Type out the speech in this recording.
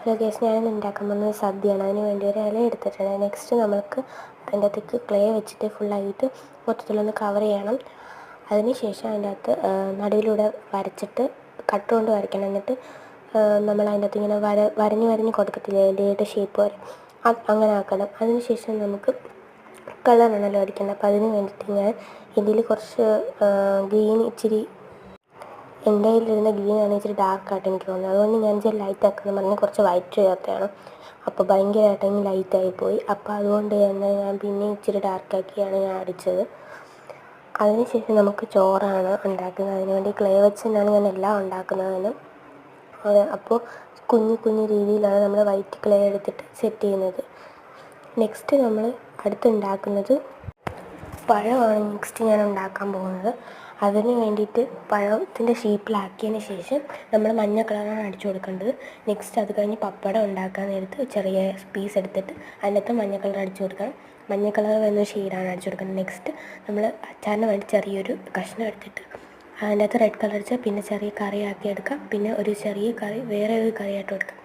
Hello guys ഞാൻ ഉണ്ടാക്കാൻ പോകുന്നത് സദ്യയാണ്. അതിന് വേണ്ടി ഒരു ഇല എടുത്തിട്ടുണ്ട്. നെക്സ്റ്റ് നമുക്ക് അതിന്റെ അകത്തേക്ക് ക്ലേ വെച്ചിട്ട് ഫുള്ളായിട്ട് മൊത്തത്തിലൊന്ന് കവർ ചെയ്യണം. അതിന് ശേഷം അതിന്റെ അകത്ത് നടുവിലൂടെ വരച്ചിട്ട് കട്ട് കൊണ്ട് വരയ്ക്കണം. എന്നിട്ട് നമ്മൾ അതിന്റെ അകത്ത് ഇങ്ങനെ വര വരഞ്ഞ് വരഞ്ഞ് കൊടുക്കത്തില്ലേ? അതിന്റെ ഷേപ്പ് വരെ അങ്ങനെ ആക്കണം. അതിന് ശേഷം നമുക്ക് കളറാണല്ലോ അടിക്കേണ്ടത്. അപ്പോൾ അതിന് വേണ്ടിയിട്ട് ഞാൻ ഇതിൽ കുറച്ച് ഗ്രീൻ ഇച്ചിരി എന്റെ കയ്യിലിരുന്ന ആണ് ഇച്ചിരി ഡാർക്കായിട്ട് എനിക്ക് തോന്നുന്നത്. അതുകൊണ്ട് ഞാൻ ഇച്ചിരി ലൈറ്റ് ആക്കുന്നത് പറഞ്ഞ് കുറച്ച് വൈറ്റ് ചേർത്താണ്. അപ്പോൾ ഭയങ്കരമായിട്ട് അങ്ങ് ലൈറ്റായി പോയി. അപ്പോൾ അതുകൊണ്ട് തന്നെ ഞാൻ പിന്നെ ഇച്ചിരി ഡാർക്കാക്കിയാണ് ഞാൻ അടിച്ചത്. അതിനുശേഷം നമുക്ക് ചോറാണ് ഉണ്ടാക്കുന്നത്. അതിന് വേണ്ടി ക്ലേ വെച്ച് തന്നെയാണ് ഞാൻ എല്ലാം ഉണ്ടാക്കുന്നതിന് അപ്പോൾ കുഞ്ഞു കുഞ്ഞു രീതിയിലാണ് നമ്മൾ വൈറ്റ് ക്ലേ എടുത്തിട്ട് സെറ്റ് ചെയ്യുന്നത്. നെക്സ്റ്റ് നമ്മൾ അടുത്തുണ്ടാക്കുന്നത് പഴമാണ് നെക്സ്റ്റ് ഞാൻ ഉണ്ടാക്കാൻ പോകുന്നത്. അതിന് വേണ്ടിയിട്ട് പഴത്തിന്റെ ഷേപ്പിലാക്കിയതിന് ശേഷം നമ്മൾ മഞ്ഞ കളറാണ് അടിച്ചു കൊടുക്കേണ്ടത്. നെക്സ്റ്റ് അത് കഴിഞ്ഞ് പപ്പടം ഉണ്ടാക്കാൻ നേരത്ത് ചെറിയ പീസ് എടുത്തിട്ട് അതിനകത്ത് മഞ്ഞ കളർ അടിച്ചു കൊടുക്കണം. മഞ്ഞ കളർ വരുന്ന ഷെയ്ഡാണ് അടിച്ചു കൊടുക്കുന്നത് നെക്സ്റ്റ് നമ്മൾ അച്ചാറിന് വേണ്ടി ചെറിയൊരു കഷ്ണം എടുത്തിട്ട് അതിന്റെ അകത്ത് റെഡ് കളർ അടിച്ചാൽ പിന്നെ ചെറിയ കറിയാക്കി എടുക്കാം. പിന്നെ ഒരു ചെറിയ കറി വേറെ ഒരു കറിയായിട്ട് കൊടുക്കാം.